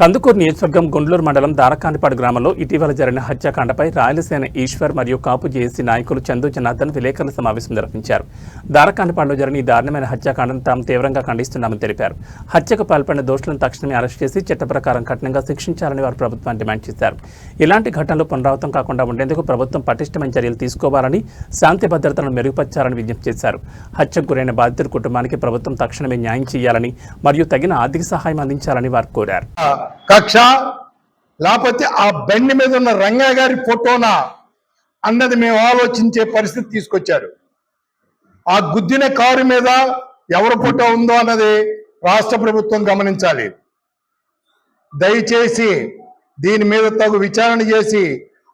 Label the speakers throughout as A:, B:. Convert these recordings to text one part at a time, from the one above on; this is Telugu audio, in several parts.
A: కందుకూరు నియోజకవర్గం గుండ్లూరు మండలం దారకానిపాడు గ్రామంలో ఇటీవల జరిగిన హత్యాకాండపై రాయలసేన ఈశ్వర్ మరియు కాపు జేఏసీ నాయకులు చందు జనార్దన్ విలేకరుల సమావేశం నిర్వహించారు. దారకాండపాడులో జరిగిన ఈ దారుణమైన హత్యాకాండను తాము తీవ్రంగా ఖండిస్తున్నామని తెలిపారు. హత్యకు పాల్పడిన దోషులను తక్షణమే అరెస్ట్ చేసి చట్ట ప్రకారం కఠినంగా శిక్షించాలని వారు ప్రభుత్వాన్ని డిమాండ్ చేశారు. ఇలాంటి ఘటనలు పునరావృతం కాకుండా ఉండేందుకు ప్రభుత్వం పటిష్టమైన చర్యలు తీసుకోవాలని శాంతి భద్రతలను మెరుగుపరచాలని విజ్ఞప్తి చేశారు. హత్యకు గురైన బాధితుల కుటుంబానికి ప్రభుత్వం తక్షణమే న్యాయం చేయాలని మరియు తగిన ఆర్థిక సహాయం అందించాలని వారు కోరారు.
B: కక్ష లేకపోతే ఆ బండి మీద ఉన్న రంగా గారి ఫోటోనా అన్నది మేము ఆలోచించే పరిస్థితి తీసుకొచ్చారు. ఆ గుద్దిన కారు మీద ఎవరి ఫోటో ఉందో అన్నది రాష్ట్ర ప్రభుత్వం గమనించాలి. దయచేసి దీని మీద తగు విచారణ చేసి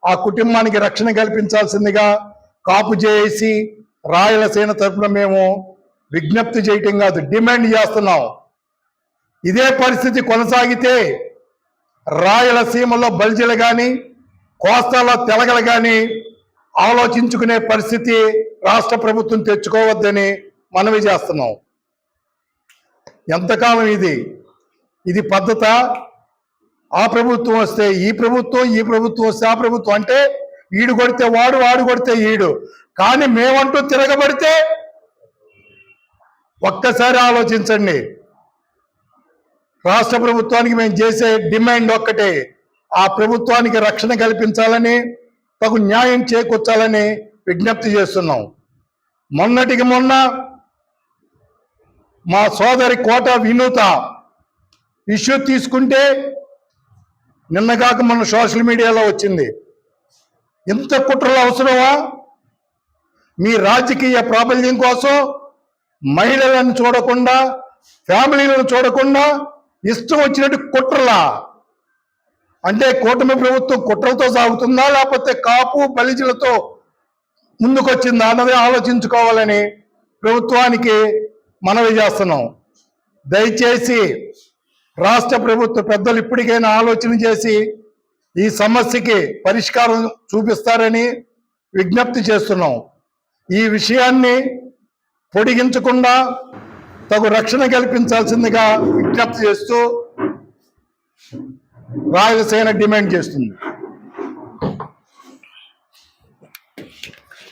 B: ఆ కుటుంబానికి రక్షణ కల్పించాల్సిందిగా కాపు చేసి రాయలసీన తరఫున మేము విజ్ఞప్తి చేయటం కాదు డిమాండ్ చేస్తున్నాం. ఇదే పరిస్థితి కొనసాగితే రాయలసీమలో బల్జీలు కానీ కోస్తాలో తెలగలు కానీ ఆలోచించుకునే పరిస్థితి రాష్ట్ర ప్రభుత్వం తెచ్చుకోవద్దని మనవి చేస్తున్నాం. ఎంతకాలం ఇది? ఇది పద్ధత? ఆ ప్రభుత్వం వస్తే ఈ ప్రభుత్వం ఈ ప్రభుత్వం వస్తే ఆ ప్రభుత్వం అంటే ఈడు కొడితే వాడు వాడు కొడితే ఈడు. కానీ మేమంటూ తిరగబడితే ఒక్కసారి ఆలోచించండి. రాష్ట్ర ప్రభుత్వానికి మేము చేసే డిమాండ్ ఒక్కటే. ఆ ప్రభుత్వానికి రక్షణ కల్పించాలని తగు న్యాయం చేకూర్చాలని విజ్ఞప్తి చేస్తున్నాం. మొన్నటికి మొన్న మా సోదరి కోట వినూత ఇష్యూ తీసుకుంటే నిన్నగాక మన సోషల్ మీడియాలో వచ్చింది. ఇంత కుట్రలు అవసరమా? మీ రాజకీయ ప్రాబల్యం కోసం మహిళలను చూడకుండా ఫ్యామిలీలను చూడకుండా ఇష్టం వచ్చినట్టు కుట్రలా అంటే కూటమి ప్రభుత్వం కుట్రలతో సాగుతుందా లేకపోతే కాపు బలిజలతో ముందుకొచ్చిందా అన్నది ఆలోచించుకోవాలని ప్రభుత్వానికి మనవి చేస్తున్నాం. దయచేసి రాష్ట్ర ప్రభుత్వ పెద్దలు ఇప్పటికైనా ఆలోచన చేసి ఈ సమస్యకి పరిష్కారం చూపిస్తారని విజ్ఞప్తి చేస్తున్నాం. ఈ విషయాన్ని పొడిగించకుండా తగు రక్షణ కల్పించాల్సిందిగా విజ్ఞప్తి చేస్తూ రాయలసేన డిమాండ్ చేస్తుంది.